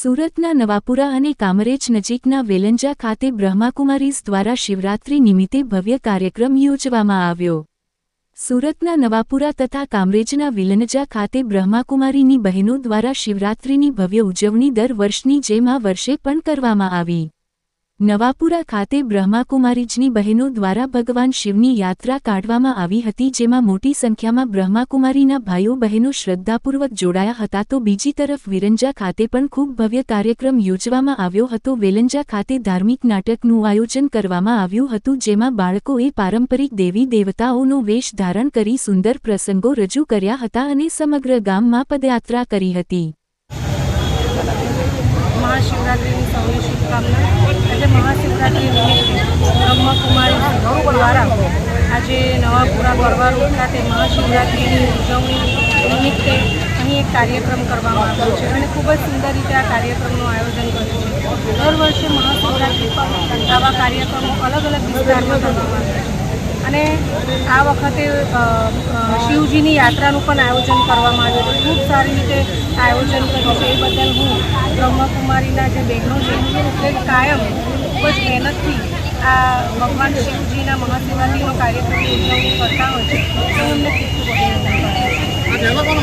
સુરતના નવાપુરા અને કામરેજ નજીકના વેલંજા ખાતે બ્રહ્માકુમારીઝ દ્વારા શિવરાત્રી નિમિત્તે ભવ્ય કાર્યક્રમ યોજવામાં આવ્યો. સુરતના નવાપુરા તથા કામરેજના વિલનજા ખાતે બ્રહ્માકુમારીની બહેનો દ્વારા શિવરાત્રીની ભવ્ય ઉજવણી દર વર્ષની જેમ આ વર્ષે પણ કરવામાં આવી. નવાપુરા ખાતે બ્રહ્માકુમારીજની બહેનો દ્વારા ભગવાન શિવની યાત્રા કાઢવામાં આવી હતી, જેમાં મોટી સંખ્યામાં બ્રહ્માકુમારીના ભાઈઓ બહેનો શ્રદ્ધાપૂર્વક જોડાયા હતા. તો બીજી તરફ વિરંજા ખાતે પણ ખૂબ ભવ્ય કાર્યક્રમ યોજવામાં આવ્યો હતો. વેલંજા ખાતે ધાર્મિક નાટકનું આયોજન કરવામાં આવ્યું હતું, જેમાં બાળકોએ પારંપરિક દેવી દેવતાઓનો વેશ ધારણ કરી, સુંદર પ્રસંગો રજૂ કર્યા હતા અને સમગ્ર ગામમાં પદયાત્રા કરી હતી મહાશિવરાત્રિની સૌને શુભકામના આજે મહાશિવરાત્રિ નિમિત્તે બ્રહ્મકુમારી દ્વારા આજે નવાપુરા પરવા રોડ ખાતે મહાશિવરાત્રિની ઉજવણી નિમિત્તે અહીં એક કાર્યક્રમ કરવામાં આવ્યો છે અને ખૂબ જ સુંદર રીતે આ કાર્યક્રમનું આયોજન કર્યું છે. દર વર્ષે મહાશિવરાત્રિ પર આવા કાર્યક્રમો અલગ અલગ વિસ્તારમાં કરવામાં આવે છે. અને આ વખતે શિવજીની યાત્રાનું પણ આયોજન કરવામાં આવ્યું હતું. ખૂબ સારી રીતે આયોજન કર્યું છે. એ બદલ હું બ્રહ્મકુમારીના જે બહેનો છે તે કાયમ ખૂબ જ મહેનતથી આ ભગવાન શિવજીના મહાશિવરાત્રિનો કાર્યક્રમ ઉજવણી કરતા હોય છે. તો એમને ખૂબ